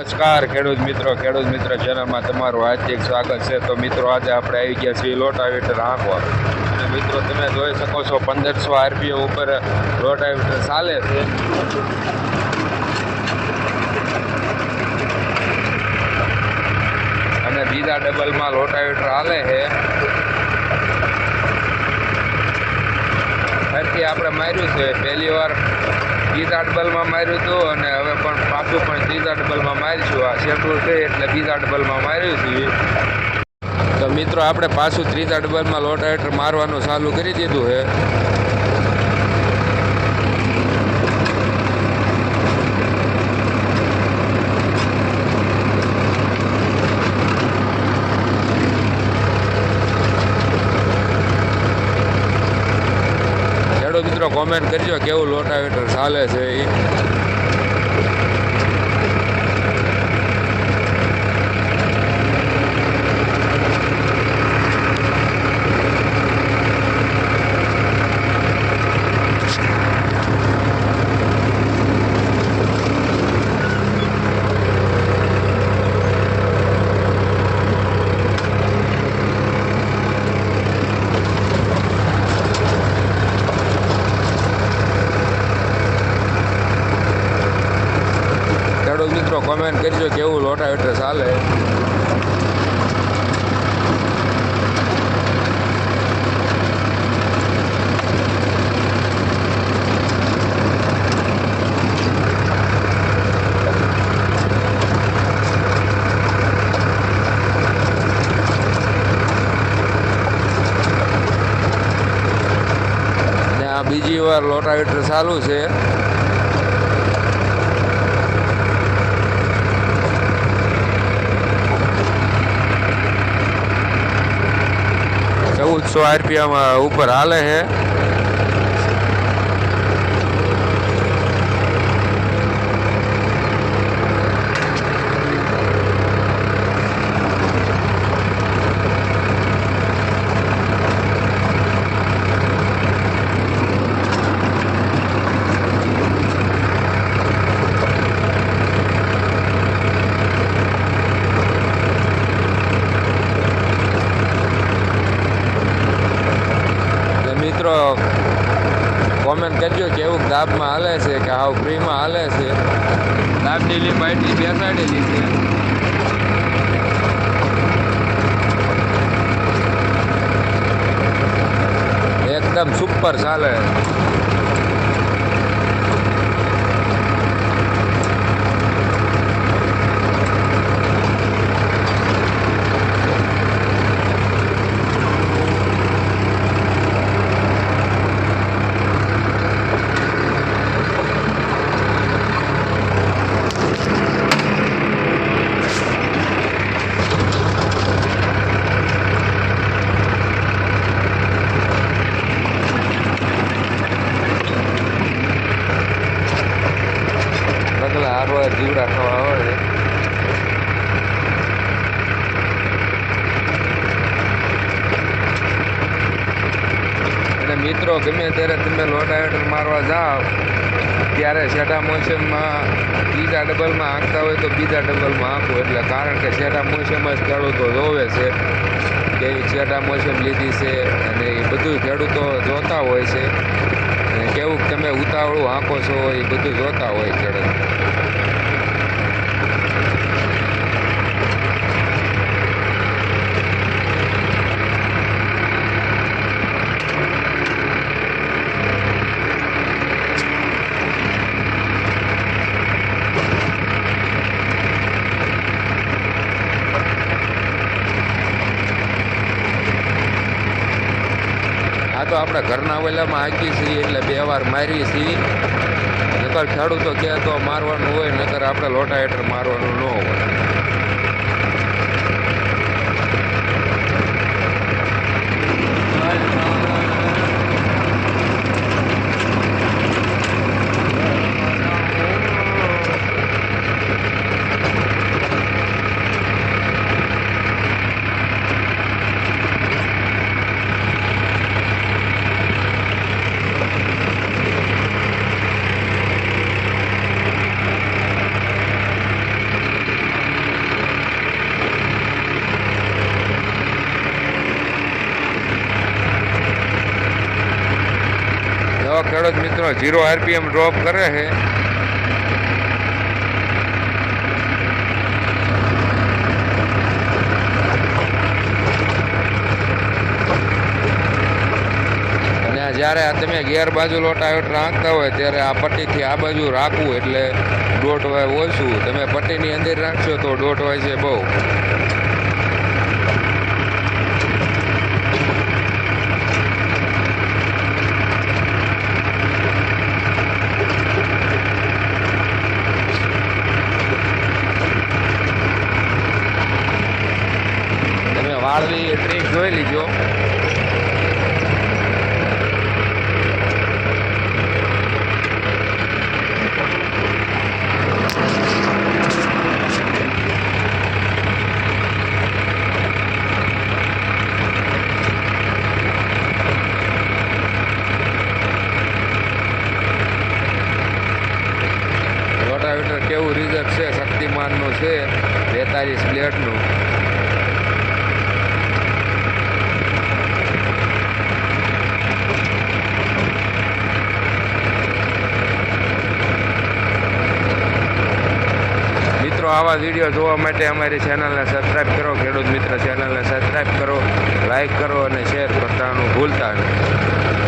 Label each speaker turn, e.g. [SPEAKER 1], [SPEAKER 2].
[SPEAKER 1] નમસ્કાર, ખેડૂત મિત્રો, ખેડૂત મિત્ર ચેનલમાં તમારું હાર્દિક સ્વાગત છે. તો મિત્રો, આજે આપણે આવી ગયા છીએ લોટાવીટર હાંકવા. અને મિત્રો, તમે જોઈ શકો છો, પંદરસો આરપીઓ ઉપર લોટાવીટર ચાલે છે. અને બીજા ડબલમાં લોટાવીટર હાલે છે. ફરીથી આપણે માર્યું છે, પહેલી વાર બીજા ડબલમાં માર્યું હતું અને હવે પણ પાછું પણ ત્રીજા ડબલમાં મારીશું. આ શેઠું છે એટલે બીજા ડબલમાં માર્યું છીએ તો મિત્રો, આપણે પાછું ત્રીજા ડબલમાં હેઠળ મારવાનું ચાલુ કરી દીધું છે ખેડૂત મિત્રો કોમેન્ટ કરજો કેવું લોટાવેટર ચાલે છે એ ખેડૂત મિત્રો કોમેન્ટ કરજો કેવું લોટાવેટર ચાલે. બીજી વાર લોટાવેટર ચાલુ છે. ચૌદસો આરપીએમ ઉપર હાલે છે અને મિત્રો કોમેન્ટ કરજો કેવું દાબમાં હાલે છે કે હાવ ફ્રીમાં હાલે છે? દાબડેલી બાટલી બેસાડેલી છે. એકદમ સુપર ચાલે. જીવડા ખાવા આવે અને મિત્રો, ગમે ત્યારે તમે લોટા હેઠળ મારવા જાઓ. ત્યારે છેટા મોસમમાં બીજા ડબલમાં આંકતા હોય તો બીજા ડબલમાં આંકવું એટલે કારણ કે છેટા મોસમ જ ખેડૂતો જોવે છે. કે છેટા મોસમ લીધી છે અને એ બધું ખેડૂતો જોતા હોય છે. કેવું તમે ઉતાવળું આંકો છો એ બધું જોતા હોય ખેડૂત. આ તો આપણે ઘરના વેલામાં હાંકી છીએ એટલે બે વાર મારી છીએ. નકર ખેડૂતો કહે તો મારવાનું હોય, નકર આપણે લોટા હેઠળ મારવાનું ન હોય. મિત્રો ઝીરો આરપીએમ ડ્રોપ કરે છે. જ્યારે આ તમે ગેર બાજુ લોટાવેટર રાખતા હોય ત્યારે આ પટ્ટીથી આ બાજુ રાખવું એટલે દોઢ વાય ઓછું. તમે પટ્ટીની અંદર રાખશો તો દોઢ વાય છે બહુ. તમે વાળવી જોઈ લીજો. રોટાવેટર કેવું રિઝલ્ટ છે? શક્તિમાનનું છે. બેતાલીસ પ્લેટનું મિત્રો આવા વીડિયો જોવા માટે અમારી ચેનલને સબસ્ક્રાઈબ કરો. ખેડૂત મિત્ર ચેનલને સબસ્ક્રાઈબ કરો. લાઈક કરો અને શેર કરતાનું ભૂલતા નહીં.